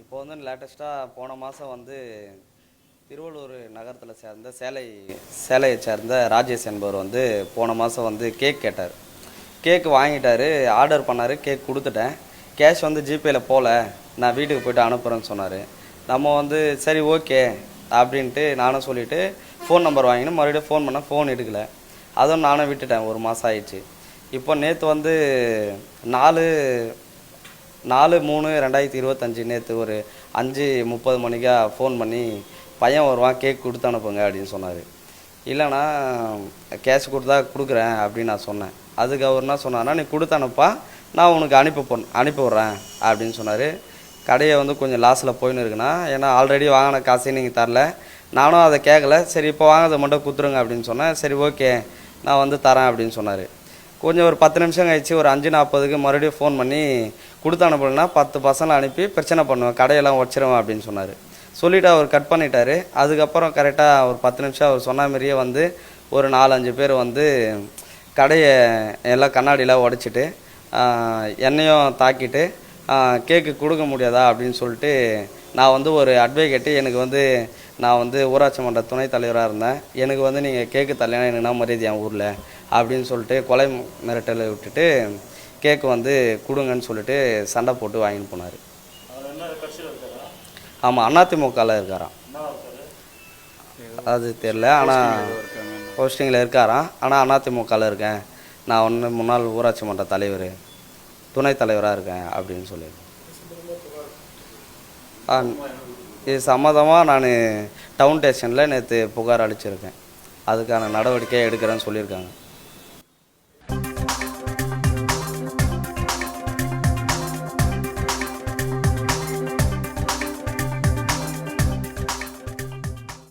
இப்போ வந்து லேட்டஸ்ட்டாக போன மாதம் வந்து திருவள்ளூர் நகரத்தில் சேர்ந்த சேலை சேலையை சேர்ந்த ராஜேஷ் என்பவர் வந்து போன மாதம் வந்து கேக் கேட்டார். கேக் வாங்கிட்டார் ஆர்டர் பண்ணார் கேக் கொடுத்துட்டேன். கேஷ் வந்து ஜிபேயில் போகல நான் வீட்டுக்கு போயிட்டு அனுப்புகிறேன்னு சொன்னார். நம்ம வந்து சரி ஓகே அப்படின்ட்டு நானும் சொல்லிவிட்டு ஃபோன் நம்பர் வாங்கினு மறுபடியும் ஃபோன் பண்ணால் ஃபோன் எடுக்கல. அதுவும் நானும் விட்டுட்டேன் ஒரு மாதம் ஆயிடுச்சு. இப்போ நேற்று வந்து நாலு நாலு மூணு ரெண்டாயிரத்தி இருபத்தஞ்சி நேற்று ஒரு அஞ்சு முப்பது மணிக்காக ஃபோன் பண்ணி பையன் வருவான் கேக் கொடுத்து அனுப்புங்க அப்படின்னு சொன்னார். இல்லைண்ணா கேஷ் கொடுத்தா கொடுக்குறேன் அப்படின்னு நான் சொன்னேன். அதுக்கு அவர் என்ன சொன்னார்னா நீ கொடுத்து அனுப்பா நான் உனக்கு அனுப்பி போ அனுப்பி விட்றேன் அப்படின்னு சொன்னார். கடையை வந்து கொஞ்சம் லாஸில் போயின்னு இருக்குண்ணா ஏன்னா ஆல்ரெடி வாங்கின காசையும் நீங்கள் தரல. நானும் அதை கேட்கல சரி இப்போ வாங்கினதை மட்டும் கொடுத்துருங்க அப்படின்னு சொன்னேன். சரி ஓகே நான் வந்து தரேன் அப்படின்னு சொன்னார். கொஞ்சம் ஒரு பத்து நிமிஷம் கழிச்சு ஒரு அஞ்சு நாற்பதுக்கு மறுபடியும் ஃபோன் பண்ணி கொடுத்து அனுப்பலைன்னா பத்து பசங்களை அனுப்பி பிரச்சனை பண்ணுவேன் கடையெல்லாம் உடச்சிருவேன் அப்படின்னு சொன்னார். சொல்லிவிட்டு அவர் கட் பண்ணிட்டார். அதுக்கப்புறம் கரெக்டாக ஒரு பத்து நிமிஷம் அவர் சொன்ன மாதிரியே வந்து ஒரு நாலஞ்சு பேர் வந்து கடையை எல்லாம் கண்ணாடியெலாம் உடச்சிட்டு என்னையும் தாக்கிட்டு கேக்கு கொடுக்க முடியாதா அப்படின்னு சொல்லிட்டு நான் வந்து ஒரு அட்வொகேட்டு எனக்கு வந்து நான் வந்து ஊராட்சி மன்ற துணைத் தலைவராக இருந்தேன். எனக்கு வந்து நீங்கள் கேக்கு தரலைன்னா எனக்கு என்ன மரியாதை என் ஊரில்? அப்படின்னு சொல்லிட்டு கொலை மிரட்டலை விட்டுட்டு கேக்கு வந்து கொடுங்கன்னு சொல்லிட்டு சண்டை போட்டு வாங்கின்னு போனார். ஆமாம் அதிமுகவில் இருக்காராம். அது தெரில ஆனால் போஸ்டிங்கில் இருக்காராம். ஆனால் அதிமுகவில் இருக்கேன். நான் ஒன்று முன்னாள் ஊராட்சி மன்ற தலைவர் துணைத் தலைவராக இருக்கேன் அப்படின்னு சொல்லி ஆ, இது சம்மதமாக நான் டவுன் ஸ்டேஷனில் நேற்று புகார் அளிச்சிருக்கேன். அதுக்கான நடவடிக்கை எடுக்கிறேன்னு சொல்லியிருக்காங்க.